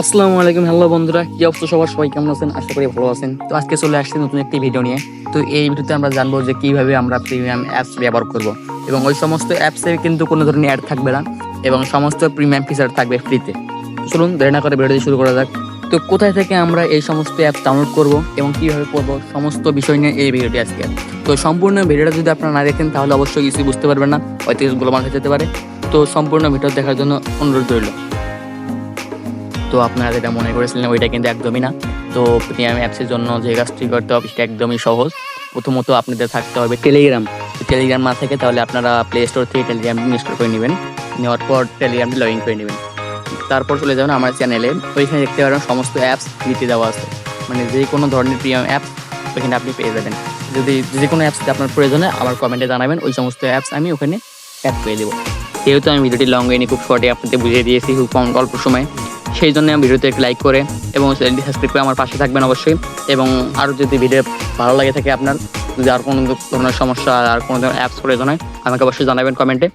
আসসালামু আলাইকুম, হ্যালো বন্ধুরা, কি অবস্থা সবার? সবাই কেমন আছেন? আশা করি ভালো আছেন। তো আজকে চলে আসছি নতুন একটি ভিডিও নিয়ে। তো এই ভিডিওতে আমরা জানব যে কীভাবে আমরা প্রিমিয়াম অ্যাপস ব্যবহার করব। এবং ওই সমস্ত অ্যাপসে কিন্তু কোনো ধরনের অ্যাড থাকবে না, এবং সমস্ত প্রিমিয়াম ফিচার থাকবে ফ্রিতে চলুন, দেরি না করে ভিডিওটি শুরু করা যাক। তো কোথায় থেকে আমরা এই সমস্ত অ্যাপ ডাউনলোড করব এবং কীভাবে করব, সমস্ত বিষয় নিয়ে এই ভিডিওটি আজকে। তো সম্পূর্ণ ভিডিওটা যদি আপনারা না দেখেন, তাহলে অবশ্যই কিছুই বুঝতে পারবেন না। হয়তো কিছুগুলো মাথা যেতে পারে। তো সম্পূর্ণ ভিডিও দেখার জন্য অনুরোধ রইল। তো আপনারা যেটা মনে করেছিলেন ওইটা কিন্তু একদমই না। তো প্রিমিয়াম অ্যাপসের জন্য যে কাজটি করতে হবে সেটা একদমই সহজ। প্রথমত আপনাদের থাকতে হবে টেলিগ্রাম টেলিগ্রাম না থাকে তাহলে আপনারা প্লে স্টোর থেকে টেলিগ্রাম ইনস্টল করে নেবেন। নেওয়ার পর টেলিগ্রামটি লগ ইন করে নেবেন। তারপর চলে যাবেন আমার চ্যানেলে ওইখানে দেখতে পারেন সমস্ত অ্যাপস নিতে দেওয়া আছে। মানে যে কোনো ধরনের প্রিমিয়াম অ্যাপ ওইখানে আপনি পেয়ে যাবেন। যদি যে কোনো অ্যাপস আপনার প্রয়োজনে আমার কমেন্টে জানাবেন। ওই সমস্ত অ্যাপস আমি ওখানে অ্যাড করে দেবো। যেহেতু আমি ভিডিওটি লং হয়নি খুব শর্টে আপনাদের বুঝিয়ে দিয়েছি, খুব কম, অল্প সময়। সেই জন্য ভিডিওতে একটু লাইক করে এবং চ্যানেলটি সাবস্ক্রাইব করে আমার পাশে থাকবেন অবশ্যই। এবং আরও যদি ভিডিও ভালো লাগে থাকে আপনার, যদি আর কোনো ধরনের সমস্যা, আর কোনো ধরনের অ্যাপস প্রয়োজন হয়, আমাকে অবশ্যই জানাবেন কমেন্টে